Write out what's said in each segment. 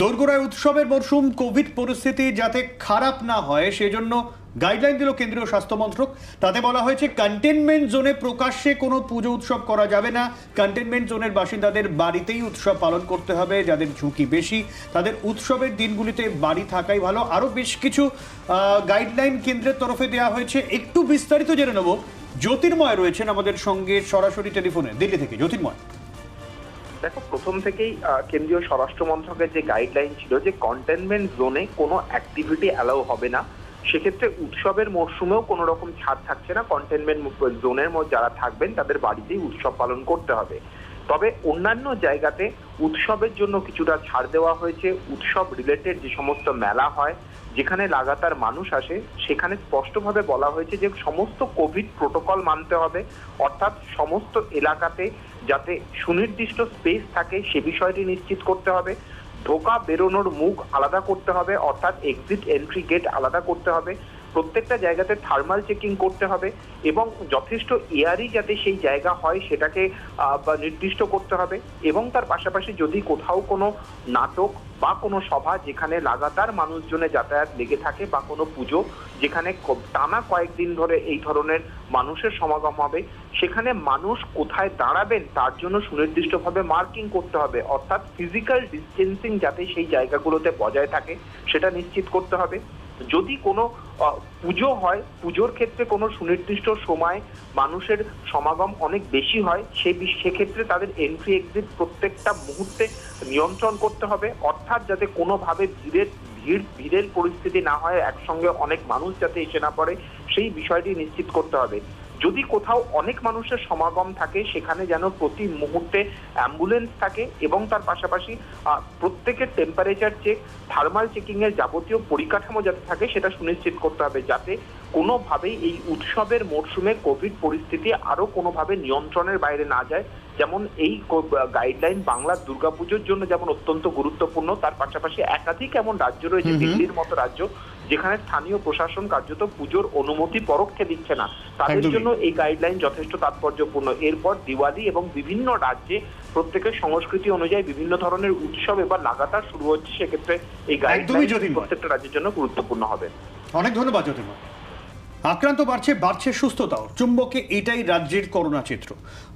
দোরগোড়ায় উৎসবের মরশুম, কোভিড পরিস্থিতি যাতে খারাপ না হয়, সেজন্য গাইডলাইন দিল কেন্দ্রীয় স্বাস্থ্য মন্ত্রক। তাতে বলা হয়েছে কন্টেনমেন্ট জোনে প্রকাশ্যে কোনো পুজো উৎসব করা যাবে না। কন্টেনমেন্ট জোনের বাসিন্দাদের বাড়িতেই উৎসব পালন করতে হবে, যাদের ঝুঁকি বেশি। তাদের উৎসবের দিনগুলিতে বাড়ি থাকাই ভালো। আরও বেশ কিছু গাইডলাইন কেন্দ্রের তরফে দেওয়া হয়েছে। একটু বিস্তারিত জেনে নেব। জ্যোতির্ময় রয়েছেন আমাদের সঙ্গে সরাসরি টেলিফোনে, দিল্লি থেকে। জ্যোতির্ময়। দেখো, প্রথম থেকেই কেন্দ্রীয় স্বরাষ্ট্র মন্ত্রকের যে গাইডলাইন ছিল যে কন্টেনমেন্ট জোনে কোনো অ্যাক্টিভিটি অ্যালাউ হবে না, সেক্ষেত্রে উৎসবের মরশুমেও কোনো রকম ছাড় থাকছে না। কন্টেনমেন্ট জোনের মধ্যে যারা থাকবেন, তাদের বাড়িতেই উৎসব পালন করতে হবে। তবে অন্যান্য জায়গাতে উৎসবের জন্য কিছুটা ছাড় দেওয়া হয়েছে। উৎসব রিলেটেড যে সমস্ত মেলা হয়, যেখানে লাগাতার মানুষ আসে, সেখানে স্পষ্টভাবে বলা হয়েছে যে সমস্ত কোভিড প্রোটোকল মানতে হবে। অর্থাৎ সমস্ত এলাকাতে যাতে সুনির্দিষ্ট স্পেস থাকে, সে বিষয়টি নিশ্চিত করতে হবে। ঢোকা বেরোনোর মুখ আলাদা করতে হবে, অর্থাৎ এক্সিট এন্ট্রি গেট আলাদা করতে হবে। প্রত্যেকটা জায়গাতে থার্মাল চেকিং করতে হবে এবং যথেষ্ট এয়ারই যাতে সেই জায়গা হয় সেটাকে নির্দিষ্ট করতে হবে এবং তার পাশাপাশি যদি কোথাও কোনো নাটক বা কোনো সভা যেখানে লাগাতার মানুষজনে যাতায়াত লেগে থাকে বা কোনো পুজো যেখানে টানা কয়েকদিন ধরে এই ধরনের মানুষের সমাগম হবে, সেখানে মানুষ কোথায় দাঁড়াবেন তার জন্য সুনির্দিষ্টভাবে মার্কিং করতে হবে। অর্থাৎ ফিজিক্যাল ডিস্টেন্সিং যাতে সেই জায়গাগুলোতে বজায় থাকে, সেটা নিশ্চিত করতে হবে। যদি কোনো পুজো হয়, পুজোর ক্ষেত্রে কোনো সুনির্দিষ্ট সময় মানুষের সমাগম অনেক বেশি হয়, সে সেক্ষেত্রে তাদের এন্ট্রি এক্সিট প্রত্যেকটা মুহূর্তে নিয়ন্ত্রণ করতে হবে। অর্থাৎ যাতে কোনোভাবে ভিড়ের ভিড়, ভিড়ের পরিস্থিতি না হয়, একসঙ্গে অনেক মানুষ যাতে এসে না পড়ে, সেই বিষয়টি নিশ্চিত করতে হবে। যদি কোথাও অনেক মানুষের সমাগম থাকে সেখানে যেন প্রতি মুহূর্তে অ্যাম্বুলেন্স থাকে এবং তার পাশাপাশি প্রত্যেকের টেম্পারেচার চেক থার্মাল চেকিং এর যাবতীয় পরিকাঠামো যাতে থাকে সেটা সুনিশ্চিত করতে হবে যাতে কোনোভাবেই এই উৎসবের মরশুমে কোভিড পরিস্থিতি আরও কোনোভাবে নিয়ন্ত্রণের বাইরে না যায় যেমন এই গাইডলাইন বাংলার দুর্গাপুজোর জন্য যেমন অত্যন্ত গুরুত্বপূর্ণ তার পাশাপাশি একাধিক এমন রাজ্য রয়েছে। দিল্লির মতো রাজ্য যেখানে স্থানীয় প্রশাসন কার্যত পুজোর অনুমতি পরোক্ষে দিচ্ছে না। তাদের জন্য এই গাইডলাইন যথেষ্ট তাৎপর্যপূর্ণ। এরপর দিওয়ালি এবং বিভিন্ন রাজ্যে প্রত্যেকের সংস্কৃতি অনুযায়ী বিভিন্ন ধরনের উৎসব এবার লাগাতার শুরু হচ্ছে সেক্ষেত্রে এই গাইডলাইন। প্রত্যেকটা রাজ্যের জন্য গুরুত্বপূর্ণ হবে। অনেক ধন্যবাদ জ্যোতির্ময় আক্রান্ত বাড়ছে বাড়ছে সুস্থতাও। চুম্বকে এটাই রাজ্যের করোনা চিত্র।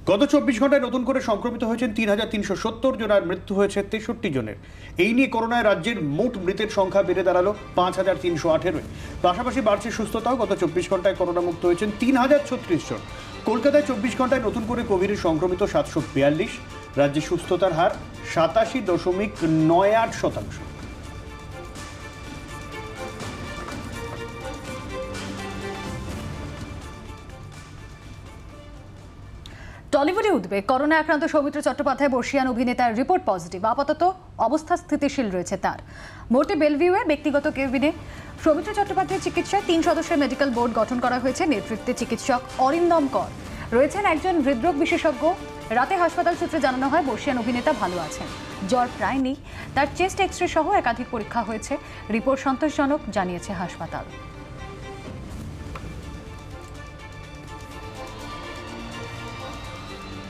গত চব্বিশ ঘন্টায় নতুন করে সংক্রমিত হয়েছেন তিন হাজার তিনশো সত্তর জন আর মৃত্যু হয়েছে তেষট্টি জনের। এই নিয়ে করোনায় রাজ্যের মোট মৃতের সংখ্যা বেড়ে দাঁড়াল পাঁচ হাজার তিনশো আঠেরোয় পাশাপাশি বাড়ছে সুস্থতাও। গত চব্বিশ ঘন্টায় করোনা মুক্ত হয়েছেন তিন হাজার ছত্রিশ জন। কলকাতায় চব্বিশ ঘন্টায় নতুন করে কোভিডে সংক্রমিত সাতশো বিয়াল্লিশ। রাজ্যে সুস্থতার হার সাতাশি দশমিক নয় আট শতাংশ। টলিউডে উঠবে। করোনা আক্রান্ত সৌমিত্র চট্টোপাধ্যায়, বর্ষিয়ান অভিনেতার রিপোর্ট পজিটিভ। আপাতত অবস্থা স্থিতিশীল রয়েছে তার। মোটে বেলভিউয়ে ব্যক্তিগত কেবিনে সৌমিত্র চট্টোপাধ্যায়ের চিকিৎসায় তিন সদস্যের মেডিকেল বোর্ড গঠন করা হয়েছে। নেতৃত্বে চিকিৎসক অরিন্দম কর। রয়েছেন একজন হৃদরোগ বিশেষজ্ঞ। রাতে হাসপাতাল সূত্রে জানানো হয়, বর্ষিয়ান অভিনেতা ভালো আছেন। জ্বর প্রায় নেই। তার চেস্ট এক্স রে সহ একাধিক পরীক্ষা হয়েছে। রিপোর্ট সন্তোষজনক, জানিয়েছে হাসপাতাল।